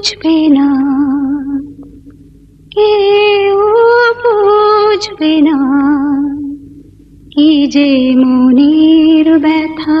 বুঝবে না। কেউ বুঝবে না কি যে মনের ব্যথা।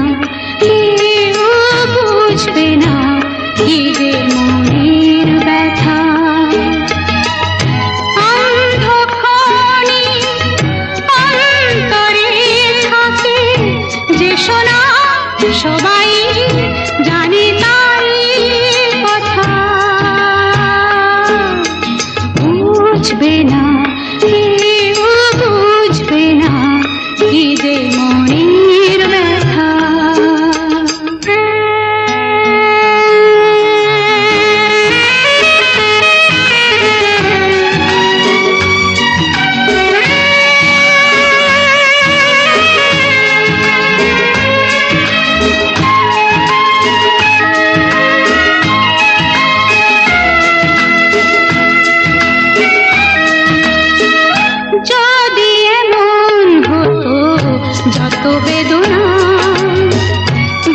সবাই জানে তার কথা। বুঝবে না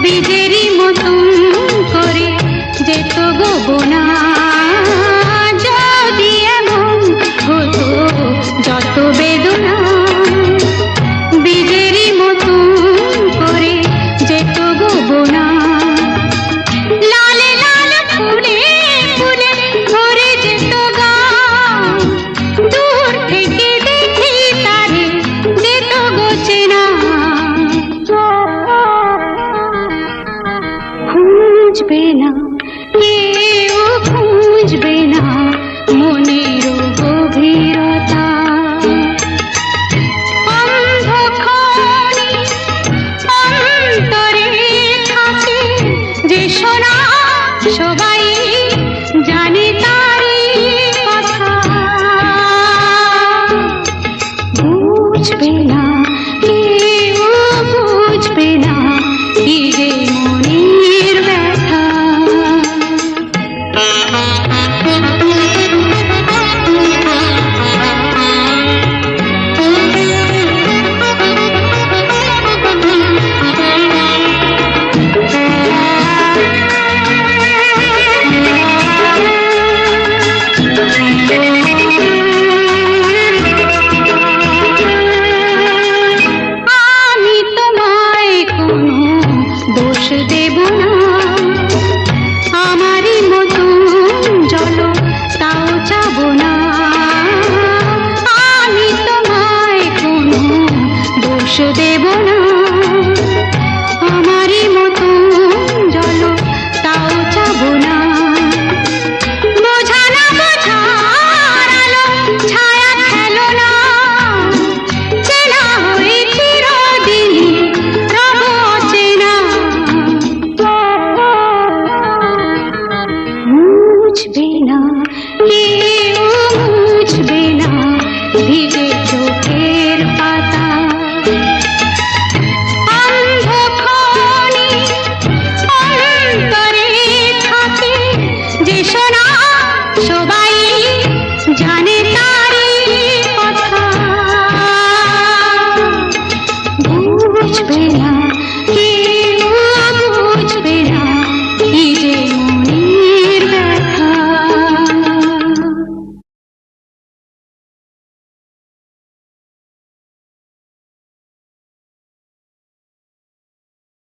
বীজেরই মতন করে যেত গোবনা যদি এমন যত বেদনা 手摆。未来。